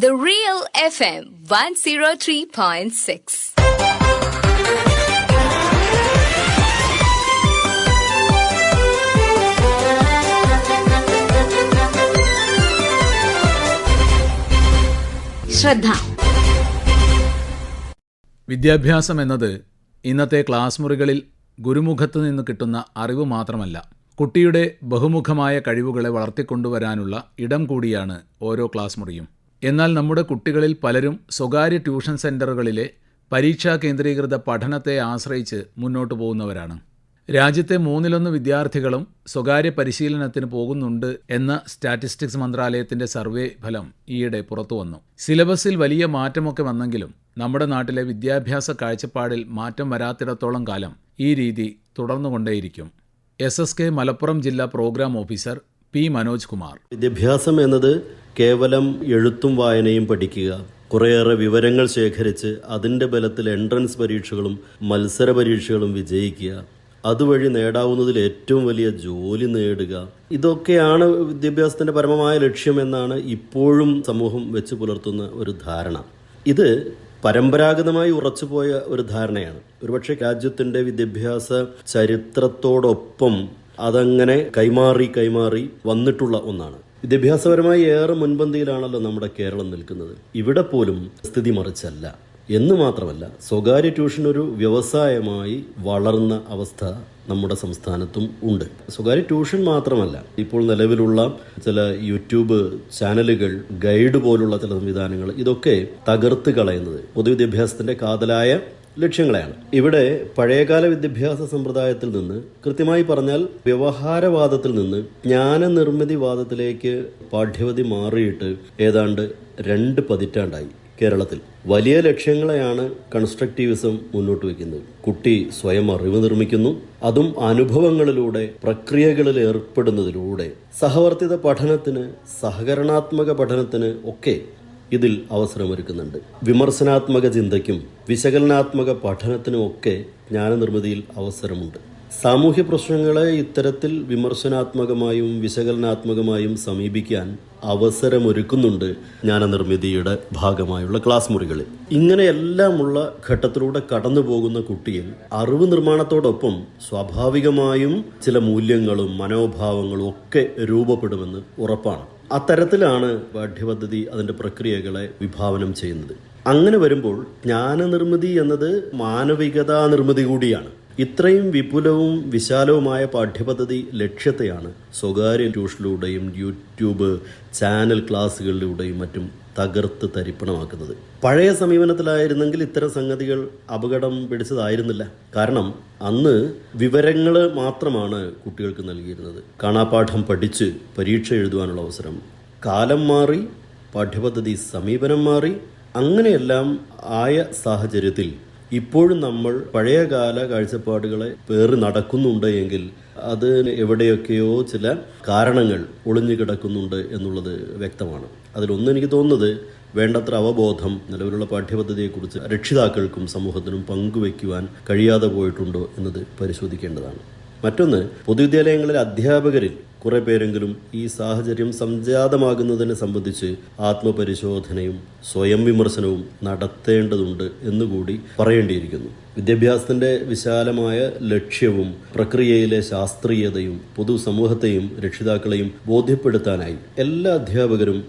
The Real FM 103.6. ശ്രദ്ധ വിദ്യാഭ്യാസം എന്നത് ഇന്നത്തെ ക്ലാസ് മുറികളിൽ ഗുരുമുഖത്ത് നിന്ന് കിട്ടുന്ന അറിവ് മാത്രമല്ല കുട്ടിയുടെ ബഹുമുഖമായ കഴിവുകളെ വളർത്തിക്കൊണ്ടുവരാനുള്ള ഇടം കൂടിയാണ് ഓരോ ക്ലാസ് മുറിയും എന്നാൽ നമ്മുടെ കുട്ടികളിൽ പലരും സ്വകാര്യ ട്യൂഷൻ സെന്ററുകളിലെ പരീക്ഷാ കേന്ദ്രീകൃത പഠനത്തെ ആശ്രയിച്ച് മുന്നോട്ട് പോകുന്നവരാണ്. രാജ്യത്തെ മൂന്നിലൊന്ന് വിദ്യാർത്ഥികളും സ്വകാര്യ പരിശീലനത്തിന് പോകുന്നുണ്ട് എന്ന സ്റ്റാറ്റിസ്റ്റിക്സ് മന്ത്രാലയത്തിന്റെ സർവേ ഫലം ഈയിടെ പുറത്തു വന്നു. സിലബസിൽ വലിയ മാറ്റമൊക്കെ വന്നെങ്കിലും നമ്മുടെ നാട്ടിലെ വിദ്യാഭ്യാസ കാഴ്ചപ്പാടിൽ മാറ്റം വരാത്തിടത്തോളം കാലം ഈ രീതി തുടർന്നുകൊണ്ടേയിരിക്കും. എസ് എസ് കെ മലപ്പുറം ജില്ലാ programme officer P Manoj Kumar. വിദ്യാഭ്യാസം എന്നത് കേവലം എഴുത്തും വായനയും പഠിക്കുക. കുറേയേറെ വിവരങ്ങൾ ശേഖരിച്ച് അതിന്റെ ബലത്തിൽ എൻട്രൻസ് പരീക്ഷകളും മത്സര പരീക്ഷകളും വിജയിക്കുക. അതുവഴി നേടാവുന്നതിൽ ഏറ്റവും വലിയ ജോലി നേടുക. ഇതൊക്കെയാണ് വിദ്യാഭ്യാസത്തിന്റെ പരമമായ ലക്ഷ്യമെന്നാണ് ഇപ്പോഴും സമൂഹം വെച്ച് പുലർത്തുന്ന ഒരു ധാരണ. ഇത് പരമ്പരാഗതമായി ഉറച്ചുപോയ ഒരു ധാരണയാണ്. ഒരുപക്ഷെ രാജ്യത്തിന്റെ വിദ്യാഭ്യാസ ചരിത്രത്തോടൊപ്പം അതങ്ങനെ കൈമാറി കൈമാറി വന്നിട്ടുള്ള ഒന്നാണ്. വിദ്യാഭ്യാസപരമായി ഏറെ മുൻപന്തിയിലാണല്ലോ നമ്മുടെ കേരളം നിൽക്കുന്നത്. ഇവിടെ പോലും സ്ഥിതി മറിച്ചല്ല. എന്ന് മാത്രമല്ല സ്വകാര്യ ട്യൂഷൻ ഒരു വ്യവസായമായി വളർന്ന അവസ്ഥ നമ്മുടെ സംസ്ഥാനത്തും ഉണ്ട്. സ്വകാര്യ ട്യൂഷൻ മാത്രമല്ല ഇപ്പോൾ നിലവിലുള്ള ചില യൂട്യൂബ് ചാനലുകൾ ഗൈഡ് പോലുള്ള ചില സംവിധാനങ്ങൾ ഇതൊക്കെ തകർത്ത് കളയുന്നത് പൊതുവിദ്യാഭ്യാസത്തിന്റെ കാതലായ ലക്ഷ്യങ്ങളെയാണ്. ഇവിടെ പഴയകാല വിദ്യാഭ്യാസ സമ്പ്രദായത്തിൽ നിന്ന് കൃത്യമായി പറഞ്ഞാൽ വ്യവഹാരവാദത്തിൽ നിന്ന് ജ്ഞാനനിർമ്മിതിവാദത്തിലേക്ക് പാഠ്യവധി മാറിയിട്ട് ഏതാണ്ട് രണ്ട് പതിറ്റാണ്ടായി കേരളത്തിൽ. വലിയ ലക്ഷ്യങ്ങളെയാണ് കൺസ്ട്രക്റ്റീവിസം മുന്നോട്ട് വയ്ക്കുന്നത്. കുട്ടി സ്വയം അറിവ് നിർമ്മിക്കുന്നു. അതും അനുഭവങ്ങളിലൂടെ പ്രക്രിയകളിൽ ഏർപ്പെടുന്നതിലൂടെ. സഹവർത്തിത പഠനത്തിന് സഹകരണാത്മക പഠനത്തിന് ഒക്കെ ഇതിൽ അവസരമൊരുക്കുന്നുണ്ട്. വിമർശനാത്മക ചിന്തയ്ക്കും വിശകലനാത്മക പഠനത്തിനും ഒക്കെ ജ്ഞാനനിർമ്മിതിയിൽ അവസരമുണ്ട്. സാമൂഹ്യ പ്രശ്നങ്ങളെ ഇത്തരത്തിൽ വിമർശനാത്മകമായും വിശകലനാത്മകമായും സമീപിക്കാൻ അവസരമൊരുക്കുന്നുണ്ട് ജ്ഞാനനിർമ്മിതിയുടെ ഭാഗമായുള്ള ക്ലാസ് മുറികളിൽ. ഇങ്ങനെയെല്ലാമുള്ള ഘട്ടത്തിലൂടെ കടന്നു പോകുന്ന കുട്ടിയിൽ അറിവ് നിർമ്മാണത്തോടൊപ്പം സ്വാഭാവികമായും ചില മൂല്യങ്ങളും മനോഭാവങ്ങളും ഒക്കെ രൂപപ്പെടുമെന്ന് ഉറപ്പാണ്. അത്തരത്തിലാണ് പാഠ്യപദ്ധതി അതിന്റെ പ്രക്രിയകളെ വിഭാവനം ചെയ്യുന്നത്. അങ്ങനെ വരുമ്പോൾ ജ്ഞാനനിർമ്മിതി എന്നത് മാനവികതാ നിർമ്മിതി കൂടിയാണ്. ഇത്രയും വിപുലവും വിശാലവുമായ പാഠ്യപദ്ധതി ലക്ഷ്യത്തെയാണ് സ്വകാര്യ ട്യൂഷനിലൂടെയും യൂട്യൂബ് ചാനൽ ക്ലാസ്സുകളിലൂടെയും മറ്റും തകർത്ത് തരിപ്പണമാക്കുന്നത്. പഴയ സമീപനത്തിലായിരുന്നെങ്കിൽ ഇത്തരം സംഗതികൾ അപകടം പിടിച്ചതായിരുന്നില്ല. കാരണം അന്ന് വിവരങ്ങൾ മാത്രമാണ് കുട്ടികൾക്ക് നൽകിയിരുന്നത്. കാണാപാഠം പഠിച്ച് പരീക്ഷ എഴുതുവാനുള്ള അവസരം. കാലം മാറി പാഠ്യപദ്ധതി സമീപനം മാറി അങ്ങനെയെല്ലാം ആയ സാഹചര്യത്തിൽ ഇപ്പോഴും നമ്മൾ പഴയകാല കാഴ്ചപ്പാടുകളെ പേറി നടക്കുന്നുണ്ട് എങ്കിൽ അത് എവിടെയൊക്കെയോ ചില കാരണങ്ങൾ ഒളിഞ്ഞു കിടക്കുന്നുണ്ട് എന്നുള്ളത് വ്യക്തമാണ്. അതിലൊന്നും എനിക്ക് തോന്നുന്നത് വേണ്ടത്ര അവബോധം നിലവിലുള്ള പാഠ്യപദ്ധതിയെക്കുറിച്ച് രക്ഷിതാക്കൾക്കും സമൂഹത്തിനും പങ്കുവയ്ക്കുവാൻ കഴിയാതെ പോയിട്ടുണ്ടോ എന്നത് പരിശോധിക്കേണ്ടതാണ്. മറ്റൊന്ന് പൊതുവിദ്യാലയങ്ങളിലെ അധ്യാപകരിൽ കുറെ പേരെങ്കിലും ഈ സാഹചര്യം സംജാതമാകുന്നതിനെ സംബന്ധിച്ച് ആത്മപരിശോധനയും സ്വയം വിമർശനവും നടത്തേണ്ടതുണ്ട് എന്നുകൂടി പറയേണ്ടിയിരിക്കുന്നു. വിദ്യാഭ്യാസത്തിന്റെ വിശാലമായ ലക്ഷ്യവും പ്രക്രിയയിലെ ശാസ്ത്രീയതയും പൊതുസമൂഹത്തെയും രക്ഷിതാക്കളെയും ബോധ്യപ്പെടുത്താനായി എല്ലാ അധ്യാപകരും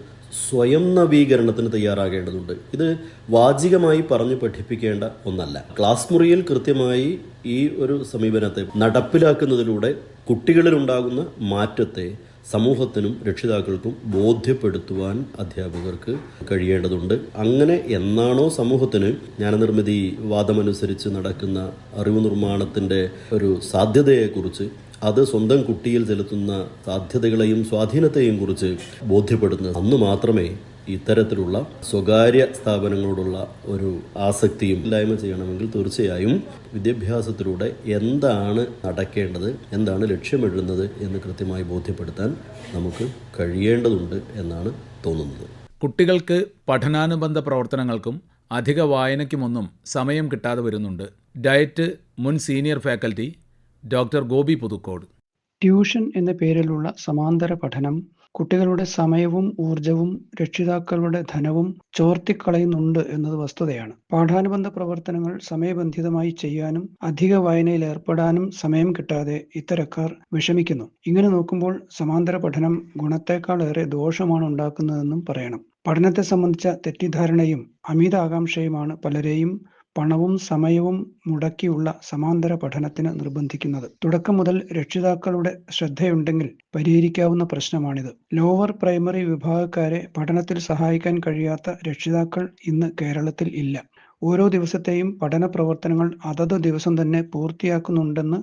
സ്വയം നവീകരണത്തിന് തയ്യാറാകേണ്ടതുണ്ട്. ഇത് വാചികമായി പറഞ്ഞു പഠിപ്പിക്കേണ്ട ഒന്നല്ല. ക്ലാസ് മുറിയിൽ കൃത്യമായി ഈ ഒരു സമീപനത്തെ നടപ്പിലാക്കുന്നതിലൂടെ കുട്ടികളിലുണ്ടാകുന്ന മാറ്റത്തെ സമൂഹത്തിനും രക്ഷിതാക്കൾക്കും ബോധ്യപ്പെടുത്തുവാൻ അധ്യാപകർക്ക് കഴിയേണ്ടതുണ്ട്. അങ്ങനെ എന്നാണോ സമൂഹത്തിന് ജ്ഞാനനിർമ്മിതി വാദമനുസരിച്ച് നടക്കുന്ന അറിവ് നിർമ്മാണത്തിന്റെ ഒരു സാധ്യതയെക്കുറിച്ച് അത് സ്വന്തം കുട്ടിയിൽ ചെലുത്തുന്ന സാധ്യതകളെയും സ്വാധീനത്തെയും കുറിച്ച് ബോധ്യപ്പെടുന്നത്? അന്ന് മാത്രമേ ഇത്തരത്തിലുള്ള സ്വകാര്യ സ്ഥാപനങ്ങളോടുള്ള ഒരു ആസക്തിയും ഇല്ലായ്മ ചെയ്യണമെങ്കിൽ തീർച്ചയായും വിദ്യാഭ്യാസത്തിലൂടെ എന്താണ് നടക്കേണ്ടത് എന്താണ് ലക്ഷ്യമിടുന്നത് എന്ന് കൃത്യമായി ബോധ്യപ്പെടുത്താൻ നമുക്ക് കഴിയേണ്ടതുണ്ട് എന്നാണ് തോന്നുന്നത്. കുട്ടികൾക്ക് പഠനാനുബന്ധ പ്രവർത്തനങ്ങൾക്കും അധിക വായനയ്ക്കുമൊന്നും സമയം കിട്ടാതെ വരുന്നുണ്ട്. ഡയറ്റ് മുൻ senior faculty doctor Gopi Puthukkode. Tuition എന്ന പേരിലുള്ള സമാന്തര പഠനം കുട്ടികളുടെ സമയവും ഊർജവും രക്ഷിതാക്കളുടെ ധനവും ചോർത്തിക്കളയുന്നുണ്ട് എന്നത് വസ്തുതയാണ്. പാഠാനുബന്ധ പ്രവർത്തനങ്ങൾ സമയബന്ധിതമായി ചെയ്യാനും അധിക വായനയിൽ ഏർപ്പെടാനും സമയം കിട്ടാതെ ഇത്തരക്കാർ വിഷമിക്കുന്നു. ഇങ്ങനെ നോക്കുമ്പോൾ സമാന്തര പഠനം ഗുണത്തേക്കാളേറെ ദോഷമാണ് ഉണ്ടാക്കുന്നതെന്നും പറയണം. പഠനത്തെ സംബന്ധിച്ച തെറ്റിദ്ധാരണയും അമിത ആകാംക്ഷയുമാണ് പലരെയും പണവും സമയവും മുടക്കിയുള്ള സമാന്തര പഠനത്തിന് നിർബന്ധിക്കുന്നത്. തുടക്കം മുതൽ രക്ഷിതാക്കളുടെ ശ്രദ്ധയുണ്ടെങ്കിൽ പരിഹരിക്കാവുന്ന പ്രശ്നമാണിത്. ലോവർ പ്രൈമറി വിഭാഗക്കാരെ പഠനത്തിൽ സഹായിക്കാൻ കഴിയാത്ത രക്ഷിതാക്കൾ ഇന്ന് കേരളത്തിൽ ഇല്ല. ഓരോ ദിവസത്തെയും പഠന പ്രവർത്തനങ്ങൾ അതത് ദിവസം തന്നെ പൂർത്തിയാക്കുന്നുണ്ടെന്ന്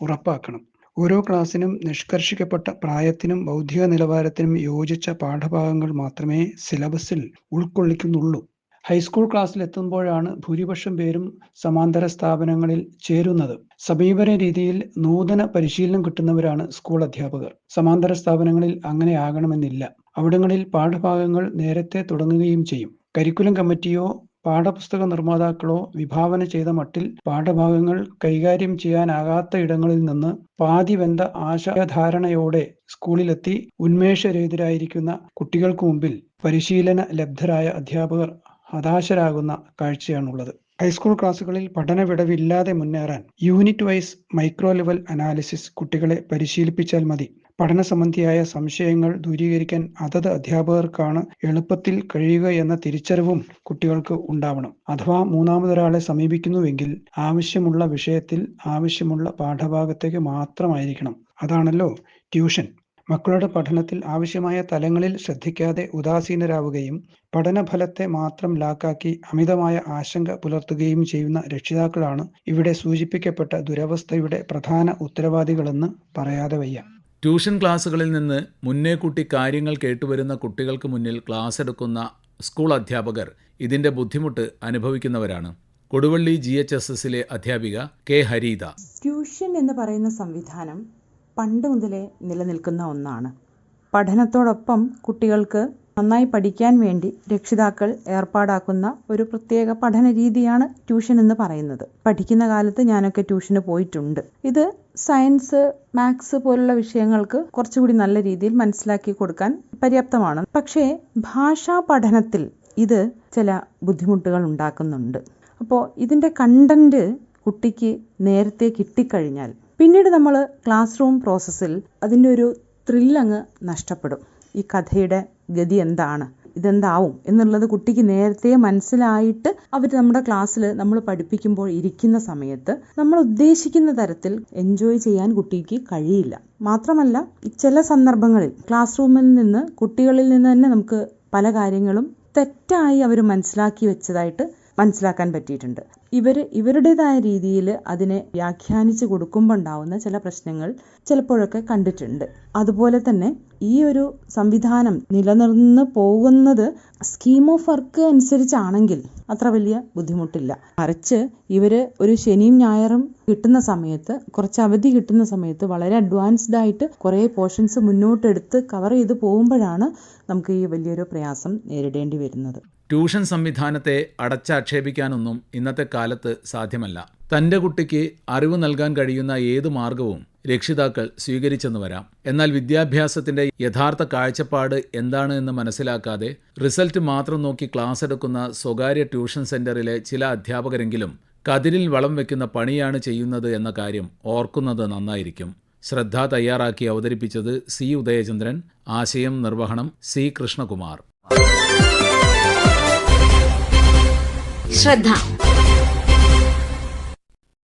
ഉറപ്പാക്കണം. ഓരോ ക്ലാസ്സിനും നിഷ്കർഷിക്കപ്പെട്ട പ്രായത്തിനും ബൗദ്ധിക നിലവാരത്തിനും യോജിച്ച പാഠഭാഗങ്ങൾ മാത്രമേ സിലബസിൽ ഉൾക്കൊള്ളിക്കുന്നുള്ളൂ. ഹൈസ്കൂൾ ക്ലാസ്സിൽ എത്തുമ്പോഴാണ് ഭൂരിപക്ഷം പേരും സമാന്തര സ്ഥാപനങ്ങളിൽ ചേരുന്നത്. സമീപന രീതിയിൽ നൂതന പരിശീലനം കിട്ടുന്നവരാണ് സ്കൂൾ അധ്യാപകർ. സമാന്തര സ്ഥാപനങ്ങളിൽ അങ്ങനെ ആകണമെന്നില്ല. അവിടങ്ങളിൽ പാഠഭാഗങ്ങൾ നേരത്തെ തുടങ്ങുകയും ചെയ്യും. കരിക്കുലം കമ്മിറ്റിയോ പാഠപുസ്തക നിർമ്മാതാക്കളോ വിഭാവന ചെയ്ത മട്ടിൽ പാഠഭാഗങ്ങൾ കൈകാര്യം ചെയ്യാനാകാത്ത ഇടങ്ങളിൽ നിന്ന് പാതിവെന്ത ആശയധാരണയോടെ സ്കൂളിലെത്തി ഉന്മേഷരഹിതരായിരിക്കുന്ന കുട്ടികൾക്ക് മുമ്പിൽ പരിശീലന ലബ്ധരായ അധ്യാപകർ ഹതാശരാകുന്ന കാഴ്ചയാണുള്ളത്. ഹൈസ്കൂൾ ക്ലാസ്സുകളിൽ പഠന വിടവില്ലാതെ മുന്നേറാൻ unit wise micro level analysis കുട്ടികളെ പരിശീലിപ്പിച്ചാൽ മതി. പഠന സംബന്ധിയായ സംശയങ്ങൾ ദൂരീകരിക്കാൻ അതത് അധ്യാപകർക്കാണ് എളുപ്പത്തിൽ കഴിയുക എന്ന തിരിച്ചറിവും കുട്ടികൾക്ക് ഉണ്ടാവണം. അഥവാ മൂന്നാമതൊരാളെ സമീപിക്കുന്നുവെങ്കിൽ ആവശ്യമുള്ള വിഷയത്തിൽ ആവശ്യമുള്ള പാഠഭാഗത്തേക്ക് മാത്രമായിരിക്കണം. അതാണല്ലോ ട്യൂഷൻ. മക്കളുടെ പഠനത്തിൽ ആവശ്യമായ തലങ്ങളിൽ ശ്രദ്ധിക്കാതെ ഉദാസീനരാവുകയും പഠനഫലത്തെ മാത്രം ലാക്കാക്കി അമിതമായ ആശങ്ക പുലർത്തുകയും ചെയ്യുന്ന രക്ഷിതാക്കളാണ് ഇവിടെ സൂചിപ്പിക്കപ്പെട്ട ദുരവസ്ഥയുടെ പ്രധാന ഉത്തരവാദികളെന്ന് പറയാതെ വയ്യ. ട്യൂഷൻ ക്ലാസ്സുകളിൽ നിന്ന് മുന്നേ കൂട്ടി കാര്യങ്ങൾ കേട്ടുവരുന്ന കുട്ടികൾക്ക് മുന്നിൽ ക്ലാസ് എടുക്കുന്ന സ്കൂൾ അധ്യാപകർ ഇതിന്റെ ബുദ്ധിമുട്ട് അനുഭവിക്കുന്നവരാണ്. കൊടുവള്ളി ജി എച്ച് എസ് എസിലെ അധ്യാപിക കെ ഹരീത ട്യൂഷൻ എന്ന് പറയുന്ന സംവിധാനം പണ്ട് മുതലേ നിലനിൽക്കുന്ന ഒന്നാണ്. പഠനത്തോടൊപ്പം കുട്ടികൾക്ക് നന്നായി പഠിക്കാൻ വേണ്ടി രക്ഷിതാക്കൾ ഏർപ്പാടാക്കുന്ന ഒരു പ്രത്യേക പഠന രീതിയാണ് ട്യൂഷൻ എന്ന് പറയുന്നത്. പഠിക്കുന്ന കാലത്ത് ഞാനൊക്കെ ട്യൂഷന് പോയിട്ടുണ്ട്. ഇത് സയൻസ് മാത്സ് പോലുള്ള വിഷയങ്ങൾക്ക് കുറച്ചുകൂടി നല്ല രീതിയിൽ മനസ്സിലാക്കി കൊടുക്കാൻ പര്യാപ്തമാണ്. പക്ഷേ ഭാഷാ പഠനത്തിൽ ഇത് ചില ബുദ്ധിമുട്ടുകൾ ഉണ്ടാക്കുന്നുണ്ട്. അപ്പോൾ ഇതിന്റെ കണ്ടന്റ് കുട്ടിക്ക് നേരത്തെ കിട്ടിക്കഴിഞ്ഞാൽ പിന്നീട് നമ്മൾ ക്ലാസ് റൂം പ്രോസസ്സിൽ അതിന്റെ ഒരു ത്രില്ലങ്ങ് നഷ്ടപ്പെടും. ഈ കഥയുടെ ഗതി എന്താണ്? ഇതെന്താവും? എന്നുള്ളത് കുട്ടിക്ക് നേരത്തെ മനസ്സിലായിട്ട് അവർ നമ്മുടെ ക്ലാസ്സിൽ നമ്മൾ പഠിപ്പിക്കുമ്പോൾ ഇരിക്കുന്ന സമയത്ത് നമ്മൾ ഉദ്ദേശിക്കുന്ന തരത്തിൽ എൻജോയ് ചെയ്യാൻ കുട്ടിക്ക് കഴിയില്ല. മാത്രമല്ല ചില സന്ദർഭങ്ങളിൽ ക്ലാസ് റൂമിൽ നിന്ന് കുട്ടികളിൽ നിന്ന് തന്നെ നമുക്ക് പല കാര്യങ്ങളും തെറ്റായി അവർ മനസ്സിലാക്കി വെച്ചതായിട്ട് മനസ്സിലാക്കാൻ പറ്റിയിട്ടുണ്ട്. ഇവർ ഇവരുടേതായ രീതിയിൽ അതിനെ വ്യാഖ്യാനിച്ച് കൊടുക്കുമ്പോൾ ഉണ്ടാവുന്ന ചില പ്രശ്നങ്ങൾ ചിലപ്പോഴൊക്കെ കണ്ടിട്ടുണ്ട്. അതുപോലെ തന്നെ ഈ ഒരു സംവിധാനം നിലനിർന്ന് പോകുന്നത് സ്കീം ഓഫ് വർക്ക് അനുസരിച്ചാണെങ്കിൽ അത്ര വലിയ ബുദ്ധിമുട്ടില്ല. മറിച്ച് ഇവർ ഒരു ശനിയും ഞായറും കിട്ടുന്ന സമയത്ത് കുറച്ച് അവധി കിട്ടുന്ന സമയത്ത് വളരെ അഡ്വാൻസ്ഡ് ആയിട്ട് കുറേ പോർഷൻസ് മുന്നോട്ടെടുത്ത് കവർ ചെയ്ത് പോകുമ്പോഴാണ് നമുക്ക് ഈ വലിയൊരു പ്രയാസം നേരിടേണ്ടി വരുന്നത്. ട്യൂഷൻ സംവിധാനത്തെ അടച്ചാക്ഷേപിക്കാനൊന്നും ഇന്നത്തെ കാലത്ത് സാധ്യമല്ല. തന്റെ കുട്ടിക്ക് അറിവ് നൽകാൻ കഴിയുന്ന ഏതു മാർഗവും രക്ഷിതാക്കൾ സ്വീകരിച്ചെന്ന് വരാം. എന്നാൽ വിദ്യാഭ്യാസത്തിന്റെ യഥാർത്ഥ കാഴ്ചപ്പാട് എന്താണ് എന്ന് മനസ്സിലാക്കാതെ റിസൾട്ട് മാത്രം നോക്കി ക്ലാസ് എടുക്കുന്ന സ്വകാര്യ ട്യൂഷൻ സെന്ററിലെ ചില അധ്യാപകരെങ്കിലും കതിരിൽ വളം വെക്കുന്ന പണിയാണ് ചെയ്യുന്നത് എന്ന കാര്യം ഓർക്കുന്നത് നന്നായിരിക്കും. ശ്രദ്ധ തയ്യാറാക്കി അവതരിപ്പിച്ചത് സി. ഉദയചന്ദ്രൻ. ആശയം നിർവഹണം സി. കൃഷ്ണകുമാർ. श्रद्धा।